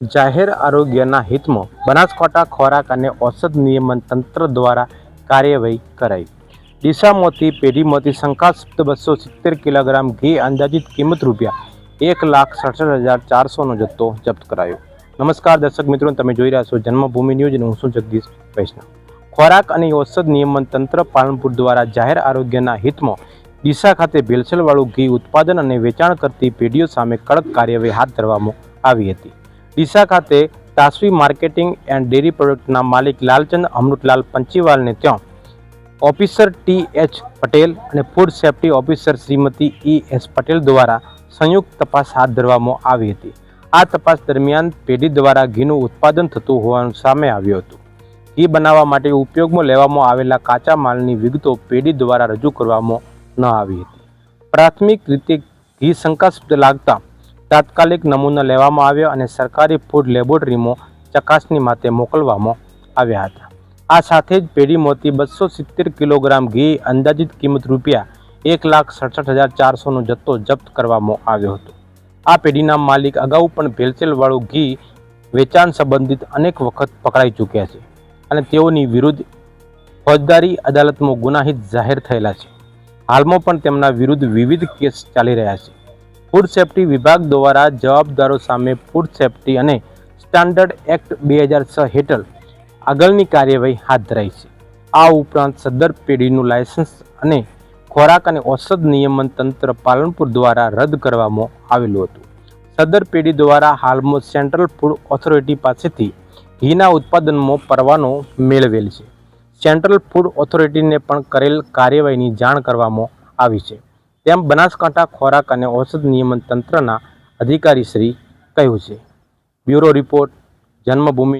જાહેર આરોગ્યના હિતમાં બનાસકાંઠા ખોરાક અને ઔષધ નિયમન તંત્ર દ્વારા કાર્યવાહી કરાઈ. ડીસામાંથી પેઢીમાંથી શંકાસ્પદ બસો સિત્તેર કિલોગ્રામ ઘી અંદાજિત કિંમત રૂપિયા એક લાખ સડસઠ હજાર ચારસોનો જથ્થો જપ્ત કરાયો. નમસ્કાર, દર્શક મિત્રો તમે જોઈ રહ્યા છો જન્મભૂમિ ન્યૂઝ અને હું છું જગદીશ વૈષ્ણવ. ખોરાક અને ઔષધ નિયમન તંત્ર પાલનપુર દ્વારા જાહેર આરોગ્યના હિતમાં ડીસા ખાતે ભેળસેળવાળું ઘી ઉત્પાદન અને વેચાણ કરતી પેઢીઓ સામે કડક કાર્યવાહી હાથ ધરવામાં આવી હતી. ડીસા ખાતે તાસવી માર્કેટિંગ એન્ડ ડેરી પ્રોડક્ટના માલિક લાલચંદ અમૃતલાલ પંચીવાલને ત્યાં ઓફિસર ટી એચ પટેલ અને food safety officer Shrimati E S Patel દ્વારા સંયુક્ત તપાસ હાથ ધરવામાં આવી હતી. આ તપાસ દરમિયાન પેઢી દ્વારા ઘીનું ઉત્પાદન થતું હોવાનું સામે આવ્યું હતું. ઘી બનાવવા માટે ઉપયોગમાં લેવામાં આવેલા કાચા માલની વિગતો પેઢી દ્વારા રજૂ કરવામાં ન આવી હતી. પ્રાથમિક રીતે ઘી શંકાસ્પદ લાગતા તાત્કાલિક નમૂના લેવામાં આવ્યા અને સરકારી ફૂડ લેબોરેટરીમાં ચકાસણી માટે મોકલવામાં આવ્યા હતા. આ સાથે જ પેઢીમાંથી બસો સિત્તેર કિલોગ્રામ ઘી અંદાજિત કિંમત રૂપિયા એક લાખ સડસઠ હજાર ચારસોનો જથ્થો જપ્ત કરવામાં આવ્યો હતો. આ પેઢીના માલિક અગાઉ પણ ભેળસેળવાળું ઘી વેચાણ સંબંધિત અનેક વખત પકડાઈ ચૂક્યા છે અને તેઓની વિરુદ્ધ ફોજદારી અદાલતમાં ગુનાહિત જાહેર થયેલા છે. હાલમાં પણ તેમના વિરુદ્ધ વિવિધ કેસ ચાલી રહ્યા છે. ફૂડ સેફ્ટી વિભાગ દ્વારા જવાબદારો સામે food safety and standard act બે હજાર છ હેઠળ આગળની કાર્યવાહી હાથ ધરાઈ છે. આ ઉપરાંત સદર પેઢીનું લાયસન્સ અને ખોરાક અને ઔષધ નિયમન તંત્ર પાલનપુર દ્વારા રદ કરવામાં આવેલું હતું. સદર પેઢી દ્વારા હાલમાં સેન્ટ્રલ ફૂડ ઓથોરિટી પાસેથી ઘીના ઉત્પાદનમાં પરવાનો મેળવેલ છે. સેન્ટ્રલ ફૂડ ઓથોરિટીને પણ કરેલ કાર્યવાહીની જાણ કરવામાં આવી છે. તેમ બનાસકાંઠા ખોરાક અને ઔષધ નિયમન તંત્રના અધિકારીશ્રી કહ્યું છે. બ્યુરો રિપોર્ટ જન્મભૂમિ